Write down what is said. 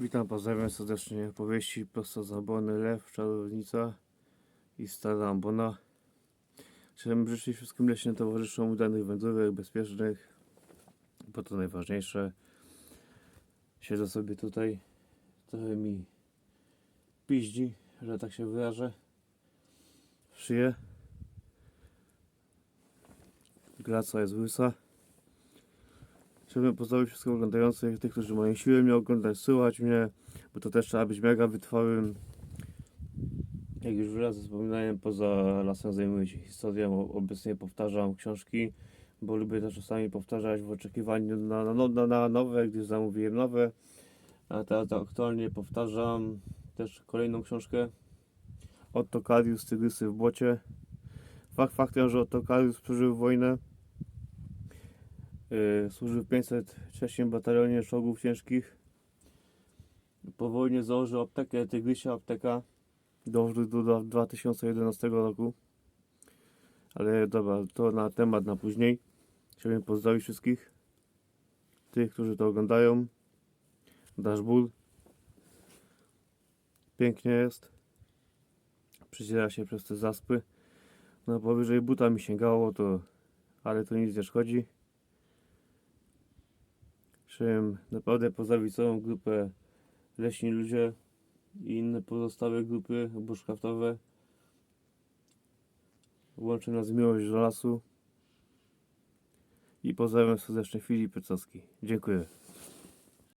Witam, pozdrawiam serdecznie powieści prosto z Ambony Lew, Czarownica i Stara Ambona. Chciałbym życzyć wszystkim leśnym towarzyszom udanych wędrówek, bezpiecznych, bo to najważniejsze. Siedzę sobie tutaj, trochę mi piździ, że tak się wyrażę, w szyję. Glaca jest łysa. Chciałbym pozdrowić wszystkich oglądających, tych, którzy mają siłę mnie oglądać, słuchać mnie, bo to też trzeba być mega wytrwałym. Jak już wiele wspominałem, poza lasem zajmuję się historią, obecnie powtarzam książki, bo lubię też czasami powtarzać w oczekiwaniu na, na, na, na nowe, gdyż zamówiłem nowe. A teraz aktualnie powtarzam też kolejną książkę. Otto Karius, Tygrysy w błocie. Fakt faktem, że Otto Karius przeżył wojnę. Yy, służył w 503 batalionie czołgów ciężkich. Po wojnie założył aptekę Tygrysia Apteka. Dożył do, do 2011 roku. Ale dobra, to na temat na później. Chciałbym pozdrowić wszystkich. Tych, którzy to oglądają. Dasz. Pięknie jest. Przeciera się przez te zaspy. No powyżej buta mi sięgało, to ale to nic nie szkodzi. Chciałem naprawdę pozdrowić całą grupę Leśni Ludzie i inne pozostałe grupy bushcraftowe. Łączy nas miłość do lasu. I pozdrawiam serdecznie Filip Pycowski. Dziękuję.